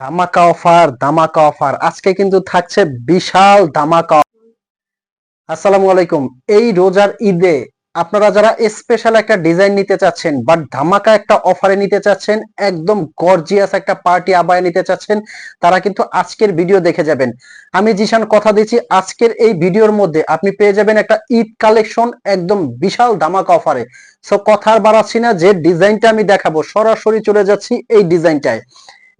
ধামাকা অফার ধামাকা অফার। আজকে কিন্তু থাকছে বিশাল ধামাকা আসসালামু আলাইকুম। এই রোজার ঈদে আপনারা যারা স্পেশাল একটা ডিজাইন নিতে চাচ্ছেন বাট ধামাকা একটা অফারে নিতে চাচ্ছেন, একদম গর্জিয়াস একটা পার্টি আবায় নিতে চাচ্ছেন, তারা কিন্তু আজকের ভিডিও দেখে যাবেন। আমি জিশান কথা দিচ্ছি, আজকের এই ভিডিওর মধ্যে আপনি পেয়ে যাবেন একটা ঈদ কালেকশন একদম বিশাল ধামাকা অফারে সো কথার বাড়াচ্ছি না, যে ডিজাইনটা আমি দেখাবো, সরাসরি চলে যাচ্ছি এই ডিজাইনটায়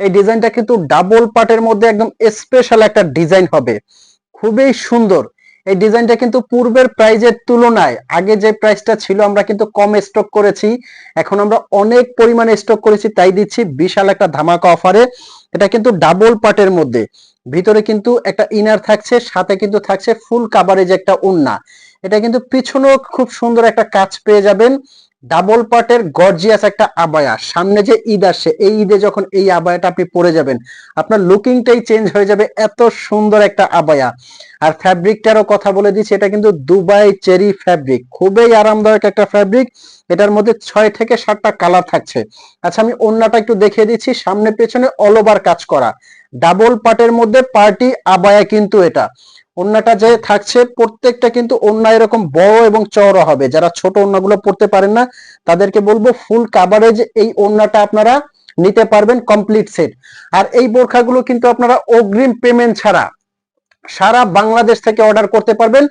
এই ডিজাইনটা কিন্তু ডাবল পার্টের মধ্যে একদম স্পেশাল একটা ডিজাইন হবে। খুবই সুন্দর। এই ডিজাইনটা কিন্তু পূর্বের প্রাইজের তুলনায় আগে যে প্রাইসটা ছিল আমরা কিন্তু কম স্টক করেছি। এখন আমরা অনেক পরিমাণে স্টক করেছি, তাই দিচ্ছি বিশাল একটা ধামাকা অফারে এটা কিন্তু ডাবল পার্টের মধ্যে। ভিতরে কিন্তু একটা ইনার থাকছে, সাথে কিন্তু থাকছে ফুল কাভারেজ একটা উন্না। এটা কিন্তু পিছনেও খুব সুন্দর একটা কাজ পেয়ে যাবেন। ডাবল পার্টের গর্জিয়াস একটা আবায়া। সামনে যে ঈদ আসছে, এই ঈদে যখন এই আবায়াটা আপনি পরে যাবেন, আপনার লুকিংটাই চেঞ্জ হয়ে যাবে এত সুন্দর একটা আবায়া। আর ফ্যাব্রিকটারও কথা বলে দিচ্ছি, এটা কিন্তু দুবাই চেরি ফ্যাব্রিক। খুবই আরামদায়ক একটা ফ্যাব্রিক, এটার মধ্যে ছয় থেকে সাতটা কালার থাকছে। আচ্ছা আমি অন্যটা একটু দেখিয়ে দিচ্ছি, সামনে পেছনে অল ওভার কাজ করা। ডাবল পার্টের মধ্যে পার্টি আবায়া কিন্তু এটা। ওন্নাটা যে থাকছে, প্রত্যেকটা কিন্তু ওন্না এরকম বড় এবং চওড়া হবে। যারা ছোট ওন্নাগুলো পড়তে পারেন না, তাদেরকে বলব ফুল কাভারেজ এই ওন্নাটা আপনারা নিতে পারবেন কমপ্লিট সেট আর এই বোরখাগুলো কিন্তু আপনারা অগ্রিম পেমেন্ট ছাড়া সারা বাংলাদেশ থেকে অর্ডার করতে পারবেন।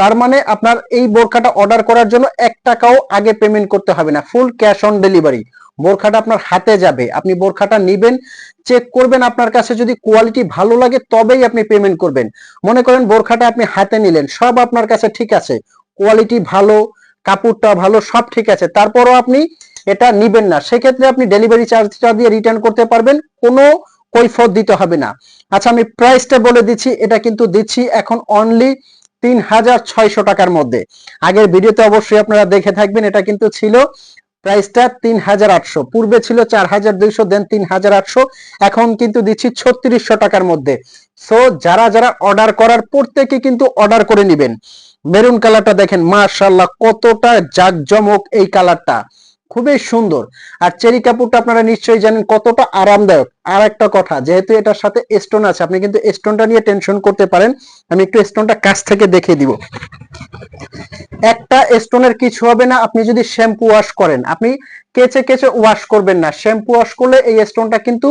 তার মানে আপনার এই বোরখাটা অর্ডার করার জন্য এক টাকাও আগে পেমেন্ট করতে হবে না। ফুল ক্যাশ অন ডেলিভারি বোরখাটা আপনার হাতে যাবে। আপনি বোরখাটা নিবেন চেক করবেন আপনার কাছে যদি কোয়ালিটি ভালো লাগে তবেই আপনি পেমেন্ট করবেন। মনে করেন বোরখাটা আপনি হাতে নিলেন, সব আপনার কাছে ঠিক আছে। কোয়ালিটি ভালো, কাপড়টা ভালো, সব ঠিক আছে। তারপরও আপনি এটা নিবেন না। সেক্ষেত্রে আপনি ডেলিভারি চার্জটা দিয়ে রিটার্ন করতে পারবেন, কোনো কৈফত দিতে হবে না। আচ্ছা আমি প্রাইসটা বলে দিচ্ছি, এটা কিন্তু দিচ্ছি এখন অনলি তিন হাজার ছয়শো টাকার মধ্যে। আগের ভিডিওতে অবশ্যই আপনারা দেখে থাকবেন, এটা কিন্তু ছিল প্রাইসটা তিন হাজার আটশো। পূর্বে ছিল চার হাজার দুইশো দেন তিন হাজার আটশো। এখন কিন্তু দিচ্ছি ছত্রিশশো টাকার মধ্যে। সো যারা যারা অর্ডার করার প্রত্যেকে কিন্তু অর্ডার করে নিবেন। মেরুন কালারটা দেখেন মার্শাল্লাহ কতটা জাকজমক এই কালারটা খুবই সুন্দর। আর চেরি কাপড়টা আপনারা নিশ্চয়ই জানেন কতটা আরামদায়ক। আর একটা কথা, যেহেতু এটার সাথে স্টোন আছে, আপনি কিন্তু স্টোনটা নিয়ে টেনশন করতে পারেন। আমি একটু স্টোনটা কাছ থেকে দেখিয়ে দিব। একটা স্টোনের কিছু হবে না, আপনি যদি শ্যাম্পু ওয়াশ করেন, আপনি কেচে কেচে ওয়াশ করবেন না। শ্যাম্পু ওয়াশ করলে এই স্টোনটা কিন্তু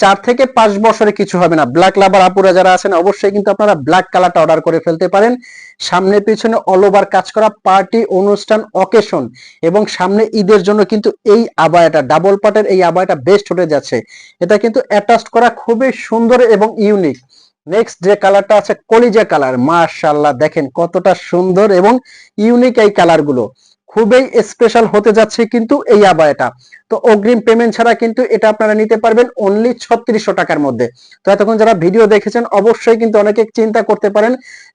চার থেকে পাঁচ বছরে কিছু হবে না। ব্ল্যাক লাভার আপুরা যারা আছেন, অবশ্যই কিন্তু আপনারা ব্ল্যাক কালারটা অর্ডার করে ফেলতে পারেন। সামনে পিছনে অল ওভার কাজ করা পার্টি অনুষ্ঠান অকেশন এবং সামনে ঈদের জন্য কিন্তু এই আবায়াটা ডাবল পার্টের এই আবায়াটা বেস্ট হতে যাচ্ছে। এটা কিন্তু অ্যাটাচ করা খুবই সুন্দর এবং ইউনিক নেক্সট যে কালারটা আছে, কলিজা কালার মাশাল্লাহ দেখেন কতটা সুন্দর এবং ইউনিক এই কালারগুলো খুবই স্পেশাল হতে যাচ্ছে কিন্তু এই আবায়াটা। তো অগ্রিম পেমেন্ট ছাড়া কিন্তু এটা আপনারা নিতে পারবেন অনলি ছত্রিশশো টাকার মধ্যে। তো এতক্ষণ যারা ভিডিও দেখেছেন, অবশ্যই কিন্তু অনেকে চিন্তা করতে পারেন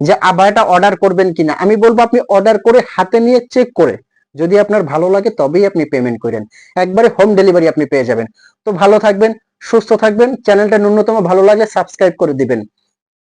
যে আবায়াটা অর্ডার করবেন কিনা। আমি বলব আপনি অর্ডার করে হাতে নিয়ে চেক করে। যদি আপনার ভালো লাগে তবেই আপনি পেমেন্ট করেন। একবারে হোম ডেলিভারি আপনি পেয়ে যাবেন। তো ভালো থাকবেন, সুস্থ থাকবেন চ্যানেলটা ন্যূনতম ভালো লাগে সাবস্ক্রাইব করে দিবেন।